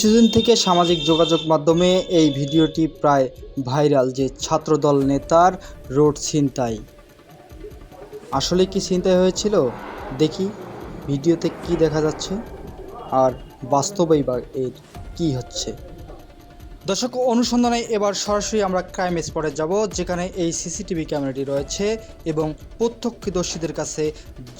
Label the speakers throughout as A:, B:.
A: কিছুদিন থেকে সামাজিক যোগাযোগ মাধ্যমে এই ভিডিওটি প্রায় ভাইরাল যে ছাত্রদল নেতার রোড ছিনতাই। আসলে কি ছিনতাই হয়েছিল? দেখি ভিডিওতে কি দেখা যাচ্ছে আর বাস্তবেই বা এর কী হচ্ছে। দর্শক, অনুসন্ধানে এবার সরাসরি আমরা ক্রাইম স্পটে যাব, যেখানে এই সিসিটিভি ক্যামেরাটি রয়েছে এবং প্রত্যক্ষদর্শীদের কাছে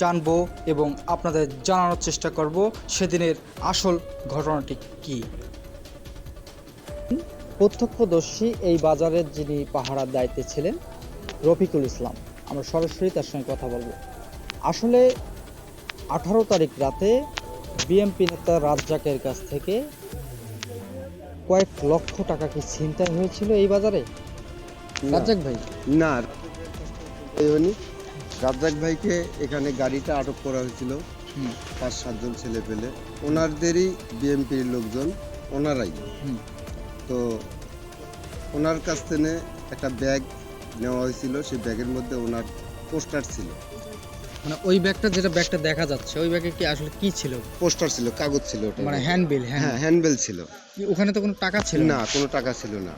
A: জানব এবং আপনাদের জানানোর চেষ্টা করব সেদিনের আসল ঘটনাটি কি। প্রত্যক্ষদর্শী এই বাজারের যিনি পাহারার দায়িত্বে ছিলেন, রফিকুল ইসলাম। আমরা সরাসরি তার সঙ্গে কথা বলব। আসলে আঠারো তারিখ রাতে বিএমপি নেতা রাজ্জাকের কাছ থেকে কয়েক লক্ষ টাকা কি ছিনতাই হয়েছিল এই বাজারে? রাজ্জাক ভাই?
B: না। রাজ্জাক ভাইকে এখানে গাড়িটা আটক করা হয়েছিল। পাঁচ সাতজন ছেলে পেলে। ওনারদেরই বিএমপির লোকজন ওনারাই।
A: হুম,
B: তো ওনার কাছ থেকে একটা ব্যাগ নেওয়া হয়েছিল। সেই ব্যাগের মধ্যে ওনার পোস্টার ছিল।
A: মানে ওই ব্যাগটা যেটা ব্যাগটা দেখা যাচ্ছে ওই ব্যাগে কি আসলে কি ছিল?
B: পোস্টার ছিল কাগজ ছিল ওটা।
A: মানে হ্যান্ডবিল হ্যাঁ
B: হ্যাঁ হ্যান্ডবেল ছিল।
A: ওখানে তো কোনো টাকা ছিল
B: না? কোনো টাকা ছিল না।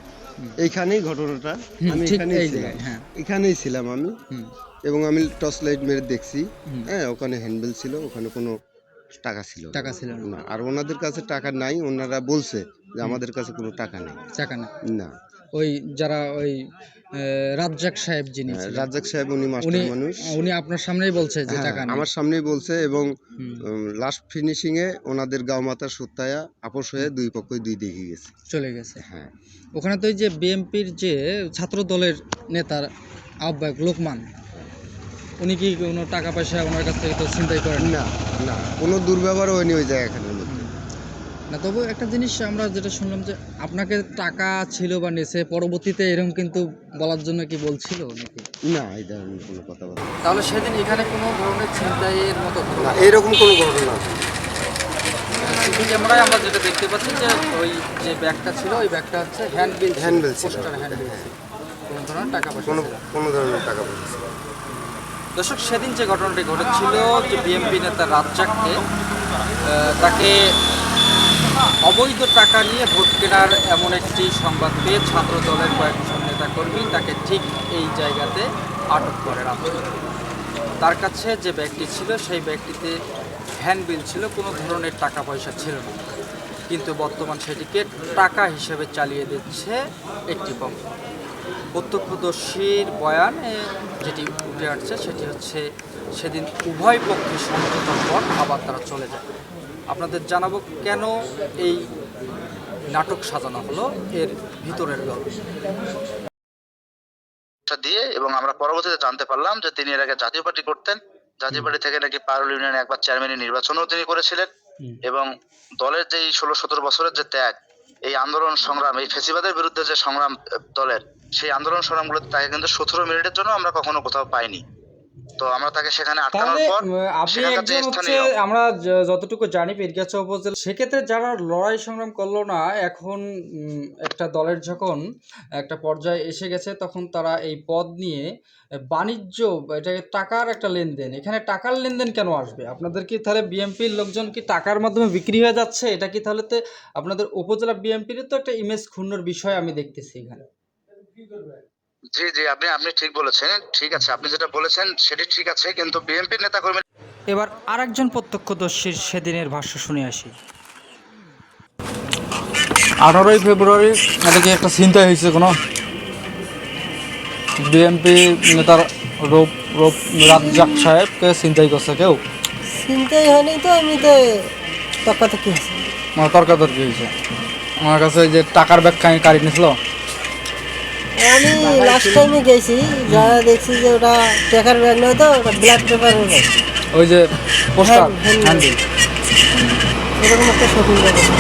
B: এইখানেই ঘটনাটা আমি এখানেই ছিলাম।
A: হ্যাঁ।
B: এখানেই ছিলাম আমি। এবং আমি টর্চ লাইট মেরে দেখছি। হ্যাঁ ওখানে হ্যান্ডবেল ছিল ওখানে কোনো টাকা ছিল
A: টাকা ছিল না।
B: আর ওনাদের কাছে টাকা নাই ওনারা বলছে যে আমাদের কাছে কোনো টাকা নেই।
A: টাকা না
B: না।
A: ওই যারা ওই রাজ্জাক সাহেব যিনি
B: হ্যাঁ, রাজ্জাক সাহেব উনি মাস্টার মানুষ।
A: উনি আপনার সামনেই বলছে যে
B: হ্যাঁ,
A: টাকা
B: আমার সামনেই বলছে এবং লাস্ট ফিনিশিং এ ওনাদের গাঁও মাতা সত্যায়া আপোষ হয়ে দুই পক্ষই দুই দেখে গেছে।
A: চলে গেছে।
B: হ্যাঁ।
A: ওখানে তো যে বিএনপির যে ছাত্র দলের নেতার আহ্বায়ক লোকমান উনি কি কোনো টাকা পয়সা ওনার কাছ থেকে তো চিন্তাই করেন? না
B: না কোনো দুর্ব্যবহার হয়নি ওই জায়গাখানের মধ্যে
A: না তবু একটা জিনিস আমরা যেটা শুনলাম যে আপনাকে টাকা ছিল বা নেছে পরবর্তীতে এরকম কিন্তু বলার জন্য কি বলছিল নাকি?
B: না এই ধরনের কোনো কথা বলা
A: তাহলে সেদিন এখানে কোনো ধরনের ছিনতাইয়ের মতো
B: না এইরকম কোনো ঘটনা না।
A: সিসি ক্যামেরায় আমরা যেটা দেখতে পাচ্ছি যে ওই যে ব্যাগটা ছিল ওই ব্যাগটা হচ্ছে হ্যান্ডবিল
B: Handbill ছিল।
A: পোস্টার হ্যান্ডবিল কোনো ধরনের টাকা পয়সা
B: কোনো কোনো ধরনের টাকা পয়সা
A: দর্শক সেদিন যে ঘটনাটি ঘটেছিল যে বিএমপি নেতা রাজ্জাককে তাকে অবৈধ টাকা নিয়ে ভোট কেনার এমন একটি সংবাদ পেয়ে ছাত্র দলের কয়েকজন নেতাকর্মী তাকে ঠিক এই জায়গাতে আটক করে রাজ্জাক তার কাছে যে ব্যাগটি ছিল, সেই ব্যাগটিতে হ্যান্ডবিল ছিল, কোনো ধরনের টাকা পয়সা ছিল না। কিন্তু বর্তমান সেটিকে টাকা হিসেবে চালিয়ে দিচ্ছে একটি পক্ষ প্রত্যক্ষদর্শীর বয়ানে যেটি উঠে আসছে, সেটি হচ্ছে, সেদিন উভয় পক্ষে সমঝোতার পর আবার তারা চলে যায়। আপনাদের জানাব কেন এই নাটক সাজানো হলো এর ভিতরের গল্প।
C: দিয়ে এবং আমরা পরবর্তীতে জানতে পারলাম যে তিনি এর আগে জাতীয় পার্টি করতেন। জাতীয় পার্টি থেকে নাকি পারুল ইউনিয়নে একবার চেয়ারম্যানের নির্বাচনও তিনি করেছিলেন। এবং দলের যে ষোলো সতেরো বছরের যে ত্যাগ এই আন্দোলন সংগ্রাম এই ফেসিবাদের বিরুদ্ধে যে সংগ্রাম দলের সেই আন্দোলন সংগ্রামগুলোতে তাকে কিন্তু সতেরো মিনিটের জন্য আমরা কখনো কোথাও পাইনি। তো আমরা তাকে সেখানে আটকানোর পর
A: আপনি একজন হচ্ছে আমরা যতটুকু জানি পীরগাছা উপজেলা সেক্ষেত্রে যারা লড়াই সংগ্রাম করল না এখন একটা দলের যখন একটা পর্যায়ে এসে গেছে তখন তারা এই পদ নিয়ে বাণিজ্য এটা টাকার একটা লেনদেন। এখানে টাকার লেনদেন কেন আসবে? আপনাদের কি তাহলে বিএমপির লোকজন কি টাকার মাধ্যমে বিক্রি হয়ে যাচ্ছে? এটা কি তাহলে তো আপনাদের উপজেলা বিএমপির তো একটা ইমেজ ক্ষুণ্ণর বিষয় আমি দেখতেছি এখানে।
C: জি জি আপনি আপনি ঠিক বলেছেন। ঠিক আছে আপনি যেটা বলেছেন সেটি ঠিক আছে কিন্তু বিএনপির নেতা কর্মী
A: এবার আরেকজন প্রত্যক্ষদর্শীর সেদিনের ভাষ্য শুনে আসি। আঠারোই ফেব্রুয়ারি এটা কি একটা চিন্তা হয়েছে কোনো? বিএনপি নেতার রূপ রূপ রাজ্জাক সাহেবকে চিন্তাই করছে কেউ?
D: চিন্তাই হয়নি তো আমি তো তক্কা তো কি হয়েছে
A: তর্কাতর্কি হয়েছে। আমার কাছে যে টাকার ব্যাগ খাই কারি নিছিল
D: আমি লাস্ট টাইমে গেছি যা দেখছি যে ওটা টাকার ব্যাগ নয় তো ওটা ব্ল্যাক ব্যাগ।
A: ওই যে পোস্টার
D: হ্যাঁ।
A: হ্যান্ডেল
D: এরকম একটা শপিং ব্যাগ তো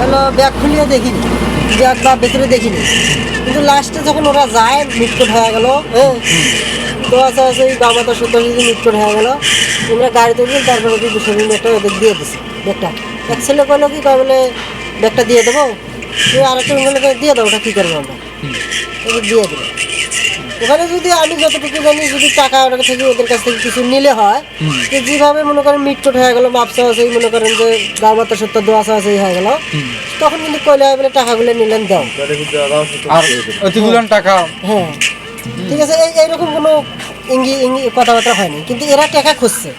D: হলো ব্যাগ খুলিয়ে দেখিনি ব্যাগ বা ভেতরে দেখিনি। কিন্তু লাস্টে যখন ওরা যায় মিটকট হয়ে গেল হ্যাঁ তো আছে আছে এই গামাতা সত্য যদি মিটকট হয়ে গেল। আমরা গাড়িতে উঠলাম তারপরে ওদের শপিং ব্যাগটা ওদের দিয়ে দিছি ব্যাগটা এক ছেলে কইলো কি কয় বলে ব্যাগটা দিয়ে দেবো? তুই আর একটা বলে দিয়ে দাও ওটা কী করব আমরা? ওকে দিয়ে দিল ওখানে যদি আমি যতটুকু জানি যদি টাকা ওদের থেকে ওদের কাছ থেকে কিছু নিলে হয় যে যেভাবে মনে করেন মিটচোট হয়ে গেল মাপসা আছে মনে করেন যে দোয়া আছে হয়ে গেল তখন কিন্তু কইলে বলে টাকাগুলো নিলেন দাও।
A: আর অতিগুলান টাকা।
D: হ্যাঁ। ঠিক আছে এই এইরকম কোনো ইঙ্গি ইঙ্গি কথাবার্তা হয়নি। কিন্তু এরা টাকা খুঁজছে।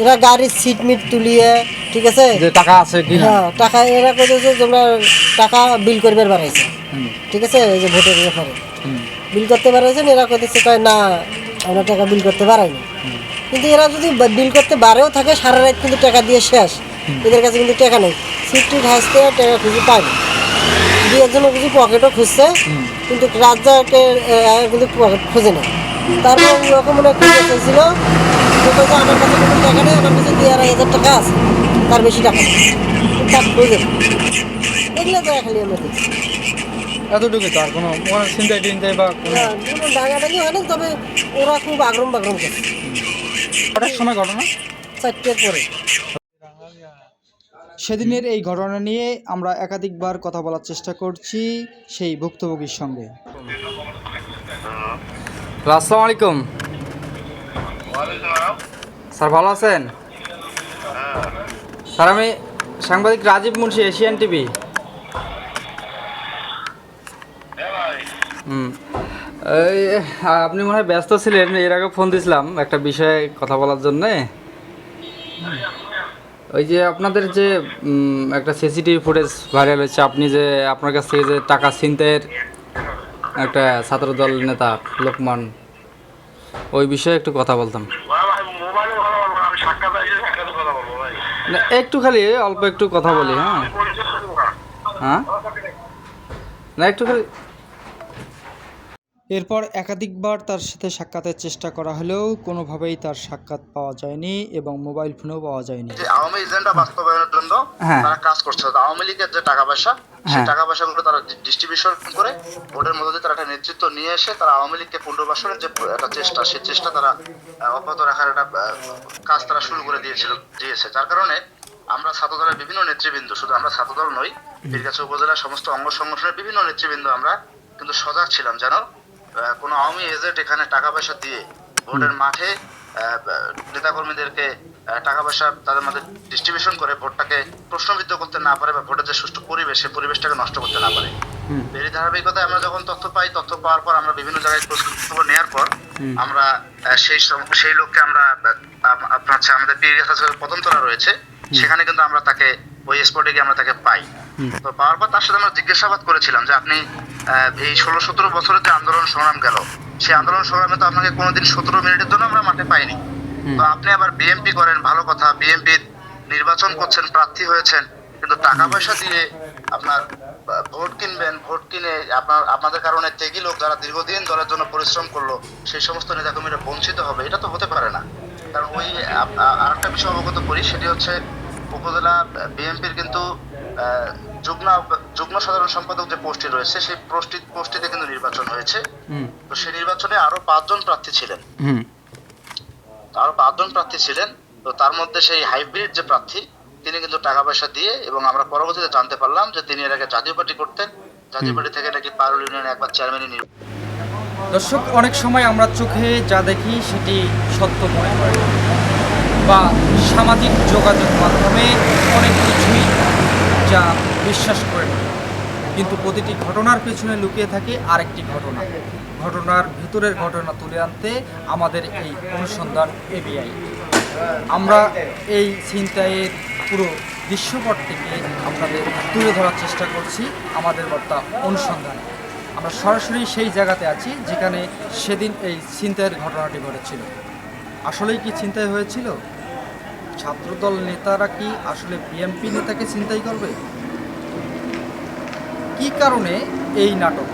D: এরা গাড়ির সিট মিট তুলিয়ে ঠিক আছে?
A: যে টাকা আছে কি না?
D: হ্যাঁ টাকা এরা করেছে তোমরা টাকা বিল করবে বাড়াইছে ঠিক আছে? এই যে ভোটের ব্যাপারে। বিল করতে পারাইছেন এরা কইতেছে কয় না আমরা টাকা বিল করতে পারাইনি কিন্তু এরা যদি বিল করতে বারেও থাকে সারা রাত কিন্তু টাকা দিয়ে শেষ। এদের কাছে কিন্তু টাকা নেই। সিট টিট হাসতে টাকা খুঁজে পায়নি দুই একজন কিছু পকেটও খুঁজছে কিন্তু রাজ্জাকে কিন্তু পকেট খুঁজে নেই তারপর ওরকম মনে খুঁজে কইছে, আমার কাছে কোনো টাকা নেই আমার কাছে দুই আড়াই হাজার টাকা আছে। তার বেশি টাকা তার খুঁজে এগুলো তো খালি আমরা
A: এতটুকু তো আর কোনো চিন্তাই টিন্তাই বা কোনো
D: না, কোনো ডাঙাডাঙি হয় না তবে ওরা খুব আগ্রম বাগ্রম করছে
A: কটার সময় ঘটনা?
D: চারটের পরে।
A: সেদিনের এই ঘটনা নিয়ে আমরা একাধিকবার কথা বলার চেষ্টা করছি সেই ভুক্তভোগীর সঙ্গে। আসসালামু আলাইকুম। স্যার, ভালো আছেন? স্যার, আমি সাংবাদিক রাজীব মুন্সি, এশিয়ান টিভি। হুম। আপনি মনে হয় ব্যস্ত ছিলেন, এর আগে ফোন দিয়েছিলাম একটা বিষয়ে কথা বলার জন্যে। ওই যে আপনাদের যে একটা সিসিটিভি ফুটেজ ভাইরাল হয়েছে, আপনি যে, আপনার কাছ থেকে যে টাকা ছিনতাইয়ের একটা ছাত্রদল নেতা লোকমান, ওই বিষয়ে একটু কথা বলতাম
E: মোবাইলে কথা বলব না, আমি সাক্ষাৎ আইসে সাক্ষাৎ কথা বলব ভাই
A: না, একটু খালি অল্প একটু কথা বলি হ্যাঁ
E: না।
A: হ্যাঁ না একটু খালি এরপর একাধিকবার তার সাথে সাক্ষাতের চেষ্টা করা হলেও কোনোভাবেই তার সাক্ষাৎ পাওয়া যায়নি এবং মোবাইল ফোনও পাওয়া যায়নি
C: আওয়ামী এজেন্ডা বাস্তবায়নের জন্য
A: হ্যাঁ।
C: তারা কাজ করছে আওয়ামী লীগের যে টাকা পয়সা সেই
A: হ্যাঁ।
C: টাকা পয়সাগুলো তারা ডিস্ট্রিবিউশন করে ভোটের মধ্যে তারা একটা নেতৃত্ব নিয়ে এসে তারা আওয়ামী লীগকে পুনর্বাসনের যে একটা চেষ্টা সেই চেষ্টা তারা অব্যাহত রাখার একটা কাজ তারা শুরু করে দিয়েছিল দিয়েছে যার কারণে আমরা ছাত্রদলের বিভিন্ন নেতৃবৃন্দ শুধু আমরা ছাত্রদল নই পীরগাছা উপজেলার সমস্ত অঙ্গ সংগঠনের বিভিন্ন নেতৃবৃন্দ আমরা কিন্তু সজাগ ছিলাম যেন কোনো আওয়ামী এজেন্ট এখানে টাকা পয়সা দিয়ে ভোটের মাঠে নেতাকর্মীদেরকে টাকা পয়সা তাদের মধ্যে ডিস্ট্রিবিউশন করে ভোটটাকে প্রশ্নবিদ্ধ করতে না পারে বা ভোটের যে সুষ্ঠু পরিবেশ সেই পরিবেশটাকে নষ্ট করতে না পারে। এরই ধারাবাহিকতায় আমরা যখন তথ্য পাই তথ্য পাওয়ার পর আমরা বিভিন্ন জায়গায় খোঁজ নেওয়ার পর আমরা সেই সেই লোককে আমরা আপনার হচ্ছে আমাদের পীরগাছা যে প্রথমতলা রয়েছে। সেখানে কিন্তু আমরা তাকে ওই স্পটে গিয়ে আমরা তাকে পাই। তো পাওয়ার পর তার সাথে আমরা জিজ্ঞাসাবাদ করেছিলাম যে আপনি এই ষোলো সতেরো বছরের যে আন্দোলন সংগ্রাম গেল সেই আন্দোলন সংগ্রামে তো আপনাকে কোনোদিন সতেরো মিনিটের জন্য আমরা মাঠে পাইনি। তো আপনি আবার বিএমপি করেন ভালো কথা। বিএমপি নির্বাচন করছেন প্রার্থী হয়েছেন। কিন্তু টাকা পয়সা দিয়ে আপনার ভোট কিনবেন ভোট কিনে আপনার আপনাদের কারণে তেগি লোক যারা দীর্ঘদিন দলের জন্য পরিশ্রম করল সেই সমস্ত নেতা নেতাকর্মীরা বঞ্চিত হবে। এটা তো হতে পারে না। কারণ ওই আপ- আ- আরেকটা বিষয় অবগত করি সেটি হচ্ছে উপজেলা বিএনপির কিন্তু আহ, যুগ্ম যুগ্ম সাধারণ সম্পাদক যে পোস্টটি রয়েছে সেই পোস্টটি পোস্টটিতে কিন্তু নির্বাচন হয়েছে। তো সেই নির্বাচনে আরও পাঁচজন প্রার্থী ছিলেন। আরও পাঁচজন প্রার্থী ছিলেন। তো তার মধ্যে সেই হাইব্রিড যে প্রার্থী তিনি কিন্তু টাকা পয়সা দিয়ে এবং আমরা পরবর্তীতে জানতে পারলাম যে তিনি এর আগে জাতীয় পার্টি করতেন। জাতীয় পার্টি থেকে নাকি পারুল ইউনিয়নে একবার চেয়ারম্যানই নির্বাচন।
A: দর্শক অনেক সময় আমরা চোখে যা দেখি সেটি সত্য মনে হয় বা সামাজিক যোগাযোগ মাধ্যমে অনেক কিছুই যা বিশ্বাস করে না কিন্তু প্রতিটি ঘটনার পেছনে লুকিয়ে থাকে আরেকটি ঘটনা। ঘটনার ভিতরের ঘটনা তুলে আনতে আমাদের এই অনুসন্ধান এবিআই আমরা এই ছিনতাইয়ের পুরো দৃশ্যপট থেকে আপনাদের তুলে ধরার চেষ্টা করছি আমাদের বার্তা অনুসন্ধানে। আমরা সরাসরি সেই জায়গাতে আছি যেখানে সেদিন এই ছিনতাইয়ের ঘটনাটি ঘটেছিল। আসলেই কি ছিনতাই হয়েছিল? ছাত্রদল নেতারা কি আসলে বিএমপি নেতাকে ছিনতাই করবে? কি কারণে এই নাটক?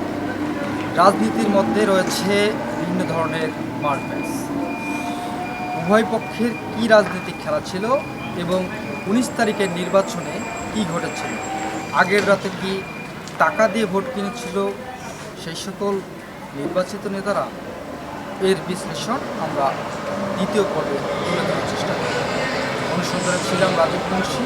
A: রাজনীতির মধ্যে রয়েছে বিভিন্ন ধরনের মার্কেটস উভয় পক্ষের কি রাজনৈতিক খেলা ছিল এবং উনিশ তারিখের নির্বাচনে কি ঘটেছিল আগের রাতে কি টাকা দিয়ে ভোট কিনেছিল সেই সকল নির্বাচিত নেতারা? এর বিশ্লেষণ আমরা দ্বিতীয় পর্বে তুলে ধরার অনুসন্ধানে ছিলাম রাজীব মুন্সি